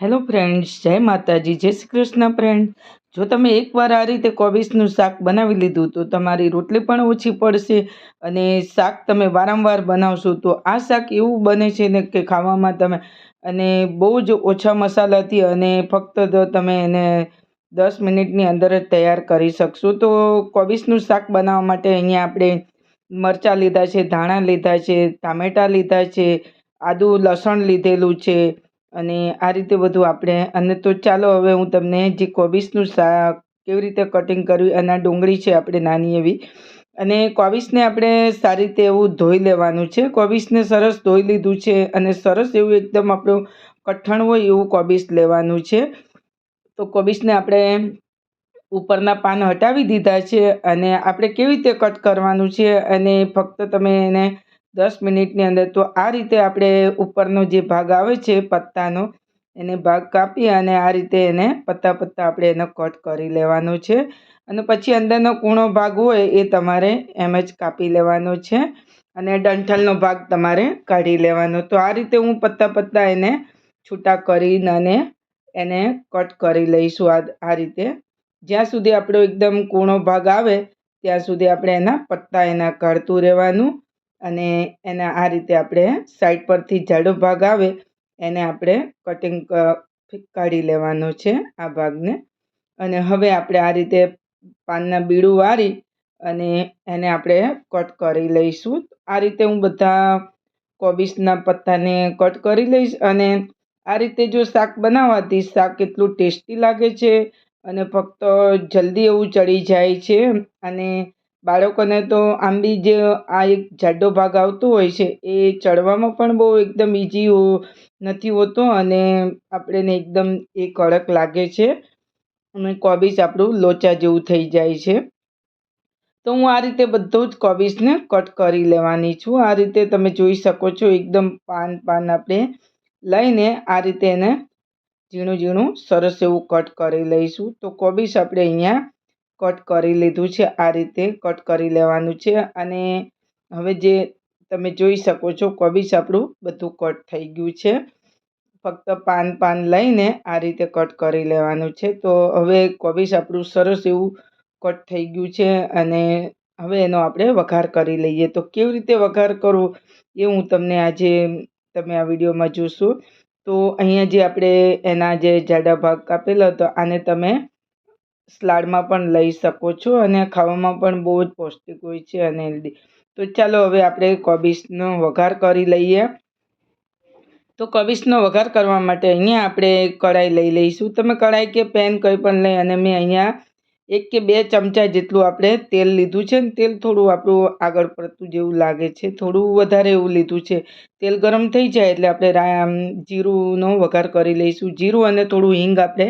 Hello friends, જય માતાજી, જય શ્રી કૃષ્ણ ફ્રેન્ડ. જો તમે એકવાર આ રીતે કોબીસનું શાક બનાવી લીધું, તો તમારી રોટલી પણ ઓછી પડશે અને શાક તમે વારંવાર બનાવશો, તો આ શાક એવું બને છે ને કે ખાવામાં તમે અને બહુ જ ઓછા મસાલાથી અને ફક્ત તમે એને દસ મિનિટની અંદર જ તૈયાર કરી શકશો. તો કોબીસનું શાક બનાવવા માટે અહીંયા આપણે મરચાં લીધા છે, ધાણા લીધા છે, ટામેટાં લીધા છે, આદુ, લસણ લીધેલું છે અને આ રીતે બધું આપણે, અને તો ચાલો હવે હું તમને જે કોબીસનું શાક કેવી રીતે કટિંગ કર્યું અને આ ડુંગળી છે આપણે નાની એવી, અને કોબીસને આપણે સારી રીતે એવું ધોઈ લેવાનું છે. કોબીસને સરસ ધોઈ લીધું છે, અને સરસ એવું એકદમ આપણું કઠણ હોય એવું કોબીસ લેવાનું છે. તો કોબીસને આપણે ઉપરના પાન હટાવી દીધા છે, અને આપણે કેવી રીતે કટ કરવાનું છે, અને ફક્ત તમે એને દસ મિનિટની અંદર તો આ રીતે આપણે ઉપરનો જે ભાગ આવે છે પત્તાનો, એને ભાગ કાપી અને આ રીતે એને પત્તા પત્તા આપણે એનો કટ કરી લેવાનો છે. અને પછી અંદરનો કૂણો ભાગ હોય એ તમારે એમ જ કાપી લેવાનો છે અને ડંઠલનો ભાગ તમારે કાઢી લેવાનો. તો આ રીતે હું પત્તા પત્તા એને છૂટા કરીને અને એને કટ કરી લઈશું આ આ રીતે. જ્યાં સુધી આપણો એકદમ કૂણો ભાગ આવે, ત્યાં સુધી આપણે એના પત્તા એના કાઢતું રહેવાનું. અને એના આ રીતે આપણે સાઈડ પરથી જાડો ભાગ આવે, એને આપણે કટિંગ કાઢી લેવાનો છે આ ભાગને. અને હવે આપણે આ રીતે પાનના બીડું વાળી અને એને આપણે કટ કરી લઈશું. આ રીતે હું બધા કોબીસના પત્તાને કટ કરી લઈશ અને આ રીતે જો શાક બનાવવાથી શાક એટલું ટેસ્ટી લાગે છે અને ફક્ત જલ્દી એવું ચડી જાય છે અને બાળકોને તો આમ બી જે આ એક જાડો ભાગ આવતો હોય છે, એ ચડવામાં પણ બહુ એકદમ ઇઝી નથી હોતો અને આપણને એકદમ એ કડક લાગે છે. અને કોબીજ આપણું લોચા જેવું થઈ જાય છે. તો હું આ રીતે બધું જ કોબીજને કટ કરી લેવાની છું. આ રીતે તમે જોઈ શકો છો એકદમ પાન પાન આપણે લઈને આ રીતે એને ઝીણું ઝીણું સરસ એવું કટ કરી લઈશું. તો કોબીજ આપણે અહીંયા કટ કરી લીધું છે, આ રીતે કટ કરી લેવાનું છે અને હવે જે તમે જોઈ શકો છો, કોબીજ આપણું બધું કટ થઈ ગયું છે. ફક્ત પાન પાન લઈને આ રીતે કટ કરી લેવાનું છે. તો હવે કોબીજ આપણું સરસ એવું કટ થઈ ગયું છે અને હવે એનો આપણે વઘાર કરી લઈએ. તો કેવી રીતે વઘાર કરવો એ હું તમને આજે તમે આ વિડીયોમાં જોશો. તો અહીંયા જે આપણે એના જે જાડા ભાગ કાપેલો હતો, આને તમે સલાડમાં પણ લઈ શકો છો અને ખાવામાં પણ બહુ જ પૌષ્ટિક હોય છે અને હેલ્ધી. તો ચાલો હવે આપણે કોબીસનો વઘાર કરી લઈએ. તો કોબીસનો વઘાર કરવા માટે અહીંયા આપણે કઢાઈ લઈ લઈશું. તમે કઢાઈ કે પેન કંઈ પણ લઈ અને મેં અહીંયા એક કે બે ચમચા જેટલું આપણે તેલ લીધું છે ને તેલ થોડું આપણું આગળ પડતું જેવું લાગે છે. થોડું વધારે એવું લીધું છે. તેલ ગરમ થઈ જાય એટલે આપણે જીરુંનો વઘાર કરી લઈશું. જીરું અને થોડું હિંગ આપણે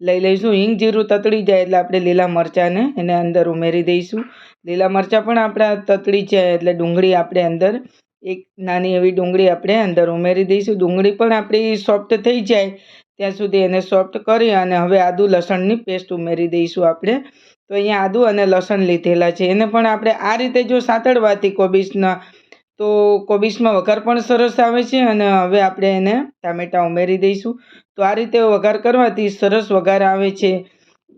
લઈ લઈશું હિંગ જીરું તતડી જાય એટલે આપણે લીલા મરચાંને એને અંદર ઉમેરી દઈશું. લીલા મરચાં પણ આપણા તતડી જાય એટલે ડુંગળી આપણે અંદર, એક નાની એવી ડુંગળી આપણે અંદર ઉમેરી દઈશું. ડુંગળી પણ આપણી સોફ્ટ થઈ જાય ત્યાં સુધી એને સોફ્ટ કરી અને હવે આદુ લસણની પેસ્ટ ઉમેરી દઈશું આપણે. તો અહીંયા આદુ અને લસણ લીધેલા છે. એને પણ આપણે આ રીતે જો સાતળવાથી કોબીજના, તો કોબીજમાં વઘાર પણ સરસ આવે છે અને હવે આપણે એને ટામેટાં ઉમેરી દઈશું. તો આ રીતે વઘાર કરવાથી સરસ વઘાર આવે છે.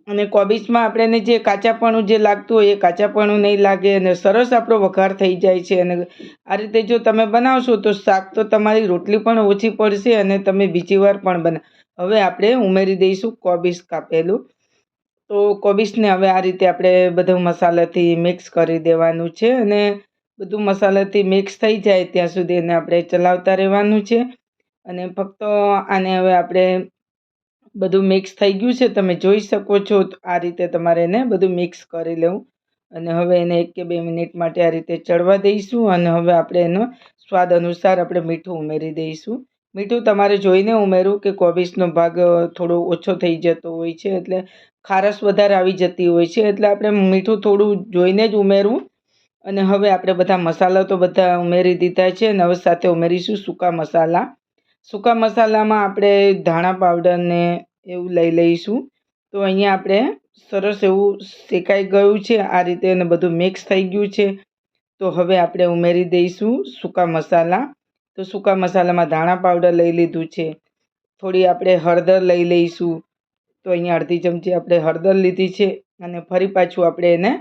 અને કોબીજમાં આપણને જે કાચાપણું જે લાગતું હોય એ કાચાપણું નહીં લાગે અને સરસ આપણો વઘાર થઈ જાય છે. અને આ રીતે જો તમે બનાવશો તો શાક તો તમારી રોટલી પણ ઓછી પડશે અને તમે બીજી વાર પણ બના, હવે આપણે ઉમેરી દઈશું કોબીજ કાપેલું. તો કોબીજને હવે આ રીતે આપણે બધું મસાલાથી મિક્સ કરી દેવાનું છે અને બધું મસાલાથી મિક્સ થઈ જાય ત્યાં સુધી એને આપણે ચલાવતા રહેવાનું છે. અને ફક્ત આને હવે આપણે બધું મિક્સ થઈ ગયું છે. તમે જોઈ શકો છો આ રીતે તમારે એને બધું મિક્સ કરી લેવું. અને હવે એને એક કે બે મિનિટ માટે આ રીતે ચડવા દઈશું અને હવે આપણે એનો સ્વાદ અનુસાર આપણે મીઠું ઉમેરી દઈશું. મીઠું તમારે જોઈને ઉમેરવું કે કોબીજનો ભાગ થોડો ઓછો થઈ જતો હોય છે એટલે ખારસ વધારે આવી જતી હોય છે એટલે આપણે મીઠું થોડું જોઈને જ ઉમેરવું. અને હવે આપણે બધા મસાલા તો બધા ઉમેરી દીધા છે અને હવે સાથે ઉમેરીશું સૂકા મસાલા. સૂકા મસાલામાં આપણે ધાણા પાવડરને એવું લઈ લઈશું. તો અહીંયા આપણે સરસ એવું શેકાઈ ગયું છે, આ રીતે અને બધું મિક્સ થઈ ગયું છે. તો હવે આપણે ઉમેરી દઈશું સૂકા મસાલા. તો સૂકા મસાલામાં ધાણા પાવડર લઈ લીધું છે. થોડી આપણે હળદર લઈ લઈશું. તો અહીંયા અડધી ચમચી આપણે હળદર લીધી છે અને ફરી પાછું આપણે એને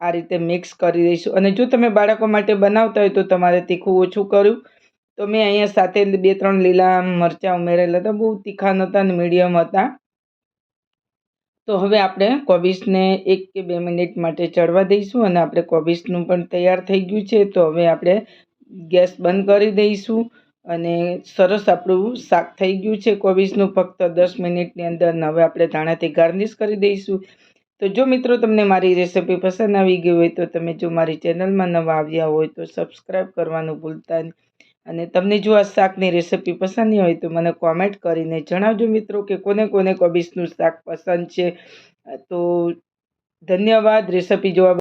આ રીતે મિક્સ કરી દઈશું. અને જો તમે બાળકો માટે બનાવતા હોય તો તમારે તીખું ઓછું કર્યું. તો મેં અહીંયા સાથે બે, ત્રણ લીલા મરચાં ઉમેરેલા હતા. બહુ તીખા નહોતા અને મીડિયમ હતા. તો હવે આપણે કોબીસને એક કે બે મિનિટ માટે ચડવા દઈશું અને આપણે કોબીસનું પણ તૈયાર થઈ ગયું છે. તો હવે આપણે ગેસ બંધ કરી દઈશું અને સરસ આપણું શાક થઈ ગયું છે કોબીસનું ફક્ત દસ મિનિટની અંદર હવે આપણે ધાણાથી ગાર્નિશ કરી દઈશું. તો જો મિત્રો તમને મારી રેસિપી પસંદ આવી ગઈ હોય તો તમે જો મારી ચેનલમાં નવા આવ્યા હોય તો સબસ્ક્રાઈબ કરવાનું ભૂલતા નહીં અને તમને જો આ શાકની રેસિપી પસંદ નહીં હોય તો મને કોમેન્ટ કરીને જણાવજો મિત્રો કે કોને કોને કોબીસનું શાક પસંદ છે. તો ધન્યવાદ રેસિપી જોવા